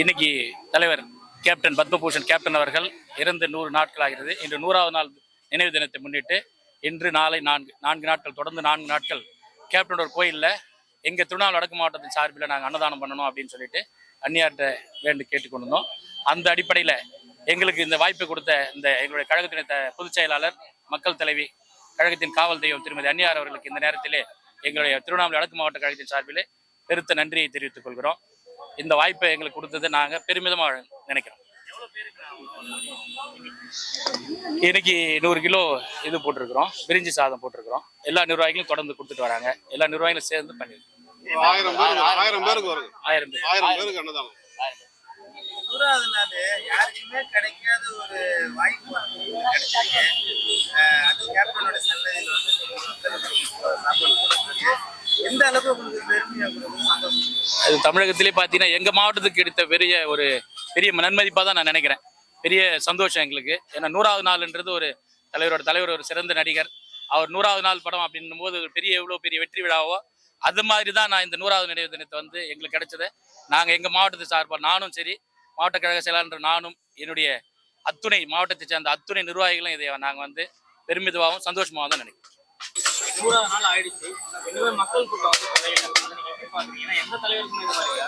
இன்னைக்கு தலைவர் captain Padma Bhushan captain அவர்கள் இறந்து நூறு நாட்கள் ஆகிறது இன்று நூறாவது நாள் நினைவு தினத்தை முன்னிட்டு இன்று நாளை நான்கு நான்கு நாட்கள் தொடர்ந்து நான்கு நாட்கள் கேப்டனோட கோயிலில் எங்கள் திருவண்ணாமலை வடக்கு மாவட்டத்தின் சார்பில் நாங்கள் அன்னதானம் பண்ணணும் அப்படின்னு சொல்லிட்டு அந்நியார்கிட்ட வேண்டு கேட்டுக்கொண்டிருந்தோம் அந்த அடிப்படையில் எங்களுக்கு இந்த வாய்ப்பு கொடுத்த இந்த எங்களுடைய கழகத்தின் பொதுச் செயலாளர் மக்கள் தலைவி கழகத்தின் காவல் தெய்வம் திருமதி அந்நியார் அவர்களுக்கு இந்த நேரத்திலே எங்களுடைய திருவண்ணாமலை வடக்கு மாவட்ட கழகத்தின் சார்பிலே பெருத்த நன்றியை தெரிவித்துக் கொள்கிறோம். இந்த வாய்ப்பை எங்களுக்கு கொடுத்தது நாங்கள் பெருமிதமாக நினைக்கிறோம். இன்னைக்கு நூறு கிலோ இது போட்டிருக்கிறோம். பிரிஞ்சி சாதம் போட்டிருக்கிறோம். எல்லா நிர்வாகிகளும் தொடர்ந்து கொடுத்துட்டு வராங்க. எல்லா நிர்வாகிகளும் சேர்ந்து பண்ணிருக்கோம் ஆயிரம் ஆயிரம் பேருக்கு வருது. ஆயிரம் பேர். ஆயிரம் பேருக்கு அன்னதானம். நூறாவது நாள் யாருக்குமே கிடைக்காத ஒரு வாய்ப்பு அது கேப்டனோட சன்னதியில் வந்து நீங்க எந்த அளவுக்கு அது தமிழகத்திலே பார்த்தீங்கன்னா எங்கள் மாவட்டத்துக்கு எடுத்த பெரிய ஒரு பெரிய நன்மதிப்பாக தான் நான் நினைக்கிறேன். பெரிய சந்தோஷம் எங்களுக்கு. ஏன்னா நூறாவது நாள்ன்றது ஒரு தலைவரோட தலைவர் ஒரு சிறந்த நடிகர். அவர் நூறாவது நாள் படம் அப்படின்னும் போது ஒரு பெரிய எவ்வளோ பெரிய வெற்றி விழாவோ அது மாதிரி தான் நான் இந்த நூறாவது நினைவு தினத்தை வந்து எங்களுக்கு கிடைச்சது. நாங்கள் எங்கள் மாவட்டத்தை சார்பாக நானும் சரி மாவட்ட கழக செயலாளர் நானும் என்னுடைய அத்துணை மாவட்டத்தை சேர்ந்த அத்துணை நிர்வாகிகளும் இதை நாங்கள் வந்து பெருமிதமாகவும் சந்தோஷமாகவும் தான் நினைக்கிறோம். நூறாவது நாள் ஆயிடுச்சு. மக்கள் கூட்டம் ஏன்னா எந்த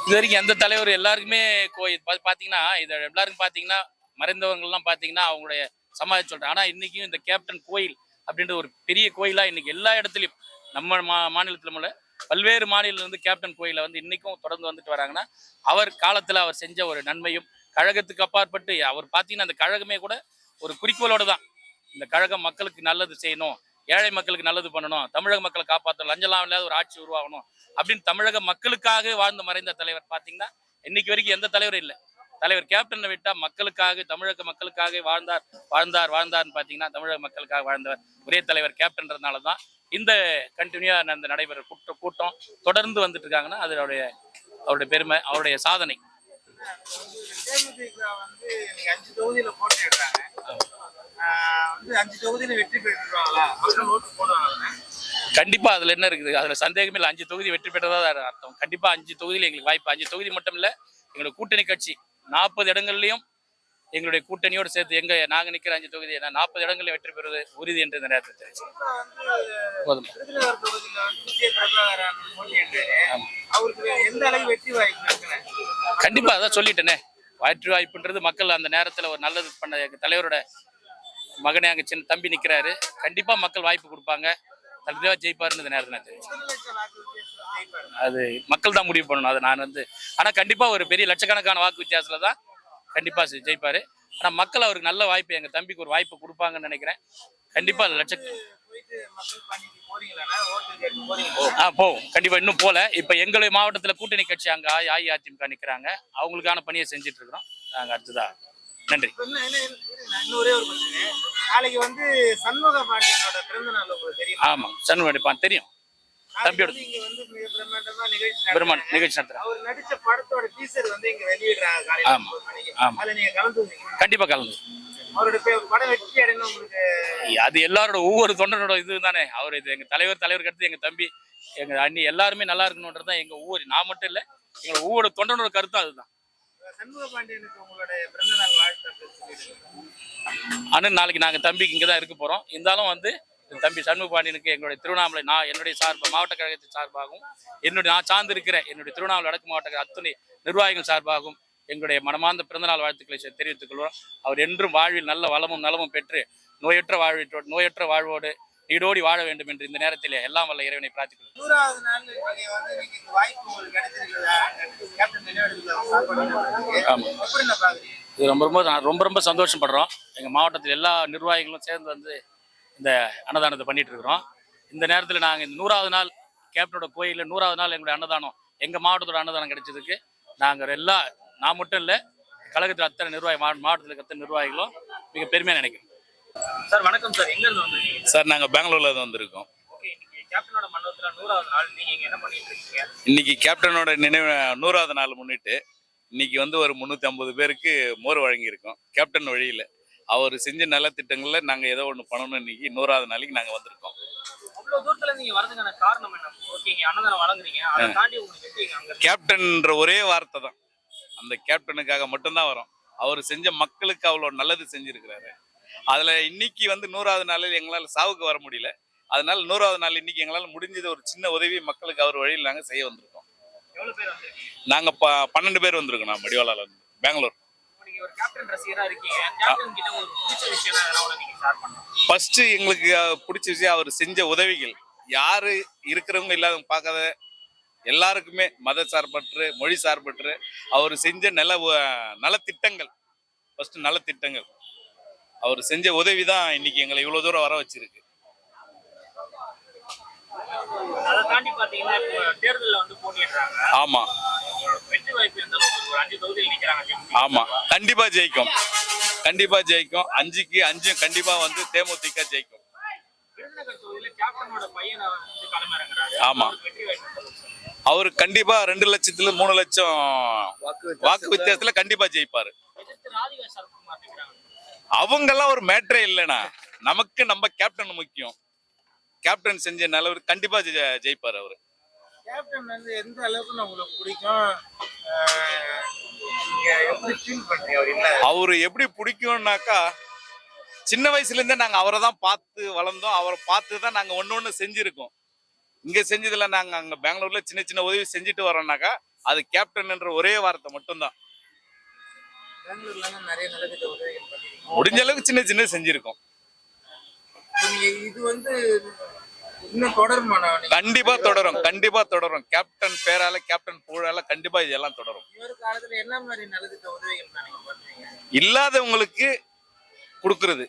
இது வரைக்கும் எந்த தலைவர் எல்லாருக்குமே கோயில் பார்த்தீங்கன்னா இது எல்லாருக்கும் பார்த்தீங்கன்னா மறைந்தவங்கலாம் பார்த்தீங்கன்னா அவங்களுடைய சமாதி சொல்கிறேன் ஆனால் இன்றைக்கும் இந்த கேப்டன் கோயில் அப்படின்ற ஒரு பெரிய கோயிலாக இன்னைக்கு எல்லா இடத்துலையும் நம்ம மா மாநிலத்தில் உள்ள பல்வேறு மாநிலத்துல இருந்து கேப்டன் கோயிலை வந்து இன்னைக்கும் தொடர்ந்து வந்துட்டு வராங்கன்னா அவர் காலத்தில் அவர் செஞ்ச ஒரு நன்மையும் கழகத்துக்கு அப்பாற்பட்டு அவர் பார்த்தீங்கன்னா அந்த கழகமே கூட ஒரு குறிக்கோளோட தான். இந்த கழகம் மக்களுக்கு நல்லது செய்யணும் ஏழை மக்களுக்கு நல்லது பண்ணணும் தமிழக மக்களை காப்பாற்றணும் லஞ்சலாம் இல்லாத ஒரு ஆட்சி உருவாகணும் அப்படின்னு தமிழக மக்களுக்காக வாழ்ந்து மறைந்த தலைவர் பார்த்தீங்கன்னா இன்னைக்கு வரைக்கும் எந்த தலைவரும் இல்லை. தலைவர் கேப்டனை விட்டா மக்களுக்காக தமிழக மக்களுக்காக வாழ்ந்தார் வாழ்ந்தார் வாழ்ந்தார்னு பார்த்தீங்கன்னா தமிழக மக்களுக்காக வாழ்ந்தவர் ஒரே தலைவர் கேப்டன்றதுனால தான் இந்த கண்டினியூவா அந்த நடைபெற கூட்ட கூட்டம் தொடர்ந்து வந்துட்டு இருக்காங்கன்னா அது அவருடைய அவருடைய பெருமை அவருடைய சாதனை. வந்து அஞ்சு தொகுதியில வெற்றி பெற்றுருவாங்களா? மக்கள் ஓட்டு போடுவாங்க கண்டிப்பா அதுல என்ன இருக்குது? அதுல சந்தேகமே இல்லை. அஞ்சு தொகுதி வெற்றி பெற்றதா அர்த்தம். கண்டிப்பா அஞ்சு தொகுதியில் எங்களுக்கு வாய்ப்பு. அஞ்சு தொகுதி மட்டும் இல்ல எங்களுடைய கூட்டணி கட்சி நாற்பது இடங்கள்லயும் எங்களுடைய கூட்டணியோடு சேர்த்து எங்க நாங்க நிக்கிற அஞ்சு தொகுதி நாற்பது இடங்களையும் வெற்றி பெறுவது உறுதி என்று இந்த நேரத்தில் தெரிவிச்சு போதும்? வாய்ப்பு கண்டிப்பா அதான் சொல்லிட்டேனே. வெற்றி வாய்ப்புன்றது மக்கள் அந்த நேரத்துல ஒரு நல்லது பண்ண தலைவரோட மகனே அங்க சின்ன தம்பி நிற்கிறாரு கண்டிப்பாக மக்கள் வாய்ப்பு கொடுப்பாங்க. தலைவா ஜெயிப்பாருன்னு இந்த நேரத்தில் அது மக்கள் தான் முடிவு பண்ணணும். அதை நான் வந்து ஆனா கண்டிப்பாக ஒரு பெரிய லட்சக்கணக்கான வாக்கு வித்தியாசத்துல தான் கண்டிப்பாக ஜெயிப்பார். ஜெயிப்பாரு மக்கள் அவருக்கு நல்ல வாய்ப்பு எங்க தம்பிக்கு ஒரு வாய்ப்பு கொடுப்பாங்கன்னு நினைக்கிறேன். கண்டிப்பாக லட்ச போயிட்டு ஆ போவோம் கண்டிப்பா இன்னும் போல. இப்ப எங்களுடைய மாவட்டத்துல கூட்டணி கட்சி அங்க அஇஅதிமுக நிக்கிறாங்க. அவங்களுக்கான பணியை செஞ்சுட்டு இருக்கிறோம். நாங்க அடுத்ததா நன்றி. ஒரே. நாளைக்கு வந்து சண்முக பாண்டியனோட பிறந்த நாள் உங்களுக்கு தெரியும். ஆமா சண்முக அடிப்பான் தெரியும். தம்பியோட- இங்க வந்து மிக பிரம்மாண்டமா நிகழ்ச்சி நடத்துறேன் அவர் நடிச்ச படத்தோட டீசர் வந்து இங்க வெளியிடுறாங்க காலையில ஆமா. ஒன்பது மணிக்கு. ஆமா. அதுல நீங்க கலந்துருந்தீங்க கண்டிப்பா கலந்து அவரோட பே- படம் வெற்றி அடையணும் உங்களுக்கு அது எல்லாரோட ஒவ்வொரு தொண்டனோட இது தானே. அவர் இது எங்க தலைவர் தலைவருக்கு அடுத்து எங்க தம்பி எங்க அண்ணி எல்லாருமே நல்லா இருக்கணுன்றது தான் எங்க ஒவ்வொரு நான் மட்டும் இல்ல எங்க ஒவ்வொரு தொண்டனோட கருத்தும் அதுதான். அண்ணன் நாளைக்கு நாங்கள் தம்பிக்கு இங்கே தான் இருக்க போகிறோம் இருந்தாலும் வந்து தம்பி சண்முக பாண்டியனுக்கு எங்களுடைய திருவண்ணாமலை நான் என்னுடைய சார்பாக மாவட்ட கழகத்தின் சார்பாகவும் என்னுடைய நான் சார்ந்து இருக்கிற என்னுடைய திருவண்ணாமலை வடக்கு மாவட்ட கழக அத்துணை நிர்வாகிகள் சார்பாகவும் எங்களுடைய மனமார்ந்த பிறந்தநாள் வாழ்த்துக்களை தெரிவித்துக் கொள்வோம் அவர் என்றும் வாழ்வில் நல்ல வளமும் நலமும் பெற்று நோயற்ற வாழ்விட்டோடு நோயற்ற வாழ்வோடு நீடோடி வாழ வேண்டும் என்று இந்த நேரத்திலே எல்லாம் வல்ல இறைவனை பிரார்த்திக்கிறோம். இது ரொம்ப ரொம்ப ரொம்ப ரொம்ப சந்தோஷப்படுறோம். எங்கள் மாவட்டத்தில் எல்லா நிர்வாகிகளும் சேர்ந்து வந்து இந்த அன்னதானத்தை பண்ணிட்டு இருக்கிறோம். இந்த நேரத்தில் நாங்கள் இந்த நூறாவது நாள் கேப்டனோட கோயிலில் நூறாவது நாள் எங்களுடைய அன்னதானம் எங்கள் மாவட்டத்தோட அன்னதானம் கிடைச்சதுக்கு நாங்கள் எல்லா நான் மட்டும் இல்லை கழகத்தில் அத்தனை நிர்வாகி மாவட்டத்தில் அத்தனை நிர்வாகிகளும் மிக பெருமையாக நினைக்கிறோம். சார் வணக்கம் சார். எங்க இருந்து வந்திருக்கீங்க? சார் நாங்கள் பெங்களூர்ல இருந்து வந்திருக்கோம் இன்னைக்கு கேப்டனோட மண்டபத்துல நூறாவது நாள். நீங்க இங்க என்ன பண்ணிட்டு இருக்கீங்க? இன்னைக்கு கேப்டனோட நினைவு நூறாவது நாள் முன்னிட்டு இன்னைக்கு வந்து ஒரு முந்நூற்றி ஐம்பது பேருக்கு மோர் வழங்கியிருக்கோம். கேப்டன் வழியில். அவர் செஞ்ச நலத்திட்டங்களில் நாங்கள் ஏதோ ஒன்று பண்ணணும் இன்னைக்கு நூறாவது நாளைக்கு நாங்கள் வந்திருக்கோம். அவ்வளவு தூரத்துல நீங்க வரதுக்கான காரணம் என்ன? ஓகே இங்க அன்னதானம் வழங்குறீங்க. அதை தாண்டி உங்களுக்கு எப்படி இங்க அங்க கேப்டன்ற ஒரே வார்த்தை தான். அந்த கேப்டனுக்காக மட்டும்தான் வரோம். அவர் செஞ்ச மக்களுக்கு அவ்வளோ நல்லது செஞ்சிருக்கிறாரு. அதுல இன்னைக்கு வந்து நூறாவது நாளில் எங்களால் சாவுக்கு வர முடியல. அதனால நூறாவது நாள் இன்னைக்கு எங்களால் முடிஞ்சது ஒரு சின்ன உதவி மக்களுக்கு அவர் வழியில் நாங்கள் செய்ய வந்திருக்கோம். எவ்வளவு பேர் வந்திருக்கீங்க? நாங்க ப பன்னெண்டு பேர் வந்திருக்கோம் நான் மடிவாளால இருந்து பெங்களூர் ஃபர்ஸ்ட் எங்களுக்கு பிடிச்ச விஷயம் அவர் செஞ்ச உதவிகள். யாரு இருக்கிறவங்க இல்லாதவங்க பார்க்காத எல்லாருக்குமே மத சார்பற்று மொழி சார்பற்று அவர் செஞ்ச நல நலத்திட்டங்கள். ஃபர்ஸ்ட் நலத்திட்டங்கள். அவர் செஞ்ச உதவி தான் இன்னைக்கு எங்களை இவ்வளவு தூரம் வர வச்சிருக்கு. அதை தாண்டி பாத்தீங்கன்னா இப்போ தேர்தல்ல வந்து போட்டிடுறாங்க ஆமா. வெற்றி வாய்ப்பு எந்த அளவுக்கு ஒரு அஞ்சு தொகுதியில் நிக்கிறாங்க தேமுதிக. ஆமா. கண்டிப்பா ஜெயிக்கும். கண்டிப்பா ஜெயிக்கும். அஞ்சுக்கு அஞ்சும் கண்டிப்பா வந்து தேமுதிக ஜெயிக்கும். விருதுநகர் தொகுதியில கேப்டனோட பையனை வந்து களமிறங்குறாரு. ஆமா. அவர் கண்டிப்பா ரெண்டு லட்சத்துல மூணு லட்சம் வாக்கு வித்தியாசத்துல கண்டிப்பா ஜெயிப்பாரு. அவங்கெல்லாம் ஒரு மேட்ரே இல்லைண்ணா. நமக்கு நம்ம கேப்டன் முக்கியம். கேப்டன் செஞ்ச நல்லவர் கண்டிப்பா ஜெயிப்பாரு அவரு. கேப்டன் வந்து எந்த அளவுக்கு உங்களுக்கு பிடிக்கும்? அவர் இல்ல அவரு எப்படி பிடிக்கும்னாக்கா சின்ன வயசுல இருந்தே நாங்க அவரை தான் பார்த்து வளர்ந்தோம். அவரை பார்த்து தான் நாங்க ஒண்ணு ஒண்ணு செஞ்சிருக்கோம். இங்க செஞ்சதுல நாங்க அங்க பெங்களூர்ல சின்ன சின்ன உதவி செஞ்சுட்டு வரோம்னாக்கா அது கேப்டன் என்ற ஒரே வார்த்தை மட்டும்தான். பெங்களூர்ல நிறைய நலத்திட்ட உதவிகள் முடிஞ்ச அளவுக்கு சின்ன சின்ன செஞ்சிருக்கோம். இது வந்து கண்டிப்பா தொடரும் கண்டிப்பா தொடரும். கேப்டன் பேரால கேப்டன் புகழால கண்டிப்பா இதெல்லாம் தொடரும். இல்லாதவங்களுக்கு கொடுக்கறது.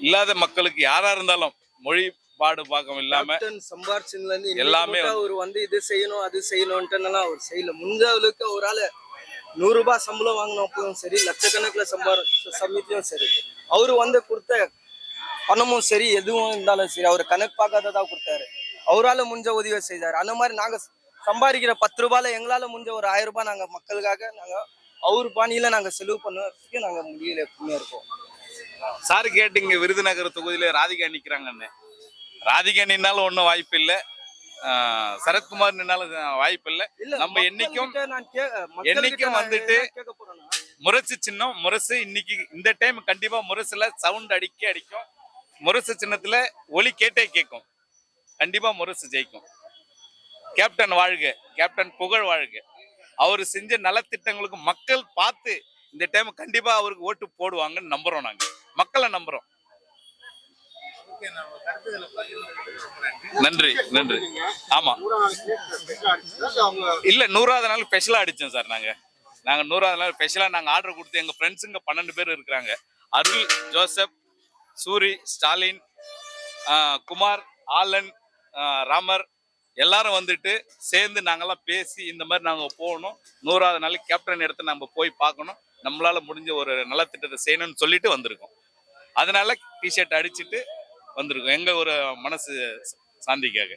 இல்லாத மக்களுக்கு யாரா இருந்தாலும் மொழி பாடு பாக்கம் இல்லாம கேப்டன் சம்பாரிச்சதுல இருந்து எல்லாமே அவர் வந்து இது செய்யணும் அது செய்யணும்ட்டுலாம் அவர் செய்யல. அளவுக்கு அவரால நூறுரூபா சம்பளம் வாங்கினப்பவும் சரி லட்சக்கணக்கில் சம்பார சமயத்திலும் சரி. அவரு வந்து கொடுத்த பணமும் சரி எதுவும் இருந்தாலும் சரி அவர் கணக்கு பார்க்காததா கொடுத்தாரு. அவரால முடிஞ்ச உதவியை செய்தார். அந்த மாதிரி நாங்கள் சம்பாதிக்கிற பத்து ரூபாயில எங்களால் முடிஞ்ச ஒரு ஆயிரம் ரூபாய் நாங்கள் மக்களுக்காக நாங்கள் அவர் பாணியில் நாங்கள் செலவு பண்ணுறதுக்கு நாங்கள் முடியல எப்பவுமே இருக்கோம். சார் கேட்டீங்க விருதுநகர் தொகுதியில ராதிகா நிற்கிறாங்கன்னு ராதிகா நின்னாலும் ஒன்றும் வாய்ப்பு இல்லை. சரத்குமார் நின்னாலும் வாய்ப்பு இல்லை நம்ம என்னைக்கும் என்னைக்கும் வந்துட்டு முரசு சின்னம் முரசு இன்னைக்கு இந்த டைம் கண்டிப்பா முரசுல சவுண்ட் அடிக்க அடிக்கும். முரசு சின்னத்துல ஒலி கேட்டே கேட்கும். கண்டிப்பா முரசு ஜெயிக்கும். கேப்டன் வாழ்க. கேப்டன் புகழ் வாழ்க. அவர் செஞ்ச நலத்திட்டங்களுக்கு மக்கள் பார்த்து இந்த டைம் கண்டிப்பா அவருக்கு ஓட்டு போடுவாங்கன்னு நம்புறோம் நாங்க. மக்களை நம்புறோம் ஓகே நம்ம கருத்துக்களை பகிர்ந்ததுக்கு ரொம்ப நன்றி. நன்றி ஆமா. இல்ல நூறாவது நாள் ஸ்பெஷலா அடிச்சோம் சார் நாங்க. நாங்க நூறாவது நாள் ஸ்பெஷலா நாங்க ஆர்டர் கொடுத்து எங்க ஃப்ரெண்ட்ஸுங்க பன்னெண்டு பேர் இருக்கிறாங்க. அருள் ஜோசப் சூரி ஸ்டாலின் குமார் ஆலன் ராமர் எல்லாரும் வந்துட்டு சேர்ந்து நாங்கெல்லாம் பேசி இந்த மாதிரி நாங்கள் போகணும். நூறாவது நாளைக்கு கேப்டன் இடத்த நம்ம போய் பார்க்கணும். நம்மளால முடிஞ்ச ஒரு நலத்திட்டத்தை செய்யணும்னு சொல்லிட்டு வந்திருக்கோம். அதனால டிஷர்ட் அடிச்சுட்டு வந்திருக்கோம். எங்க ஒரு மனசு சாந்திக்காக.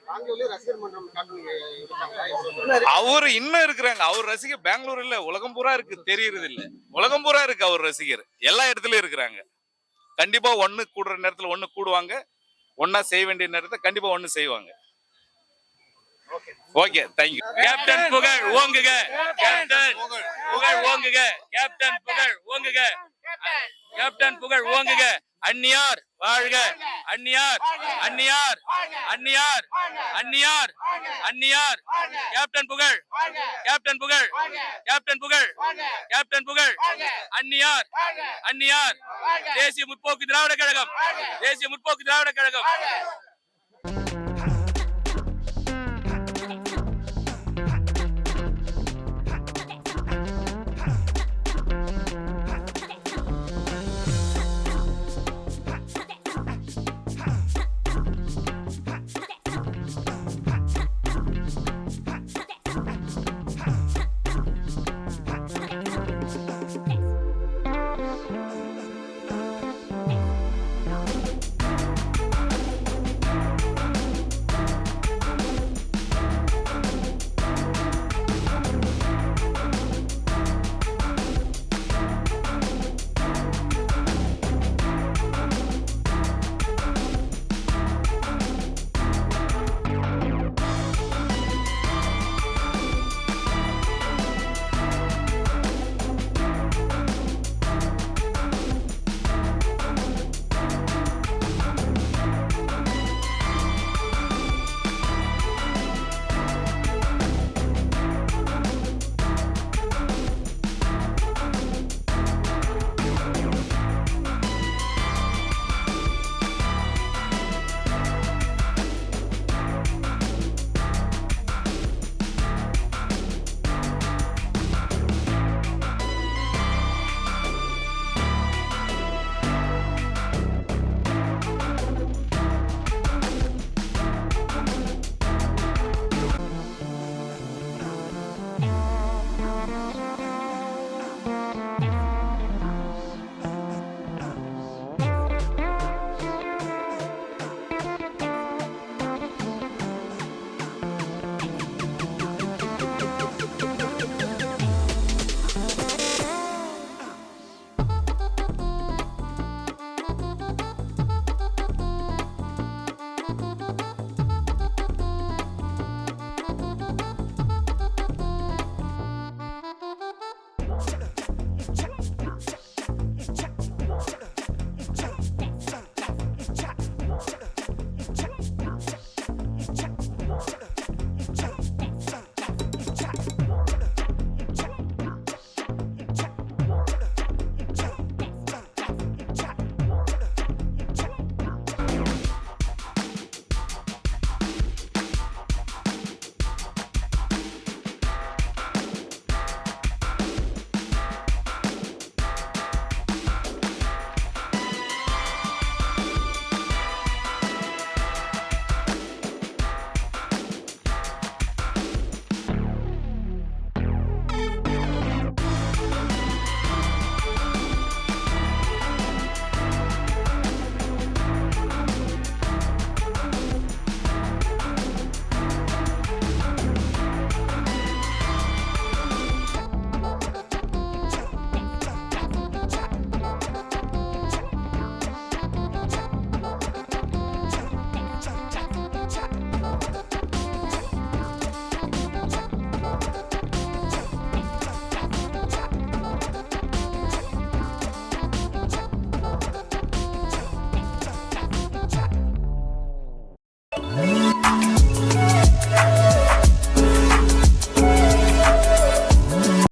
அவர் இன்னும் இருக்கிறாங்க. அவர் ரசிகர் பெங்களூர் இல்ல உலகம் பூரா இருக்கு தெரியறது இல்ல. உலகம் பூரா இருக்கு அவர் ரசிகர். எல்லா இடத்துலயும் இருக்கிறாங்க. கண்டிப்பா ஒண்ணு கூடுற நேரத்துல ஒண்ணு கூடுவாங்க. ஒண்ணா செய்ய வேண்டிய நேரத்தை கண்டிப்பா ஒண்ணு செய்வாங்க. ஓகே. தேங்க்யூ கேப்டன் புகழ் ஓங்குக. கேப்டன் புகழ் ஓங்குக. கேப்டன் புகழ் ஓங்குக. கேப்டன் புகழ் ஓங்குக. அந்நியார் வாழ்க. அந்நியார் அந்நியார் அந்நியார் அந்நியார் அந்நியார். கேப்டன் புகழ் கேப்டன் புகழ் கேப்டன் புகழ் கேப்டன் புகழ். அந்நியார் அந்நியார். தேசிய முற்போக்கு திராவிட கழகம் தேசிய முற்போக்கு திராவிட கழகம்.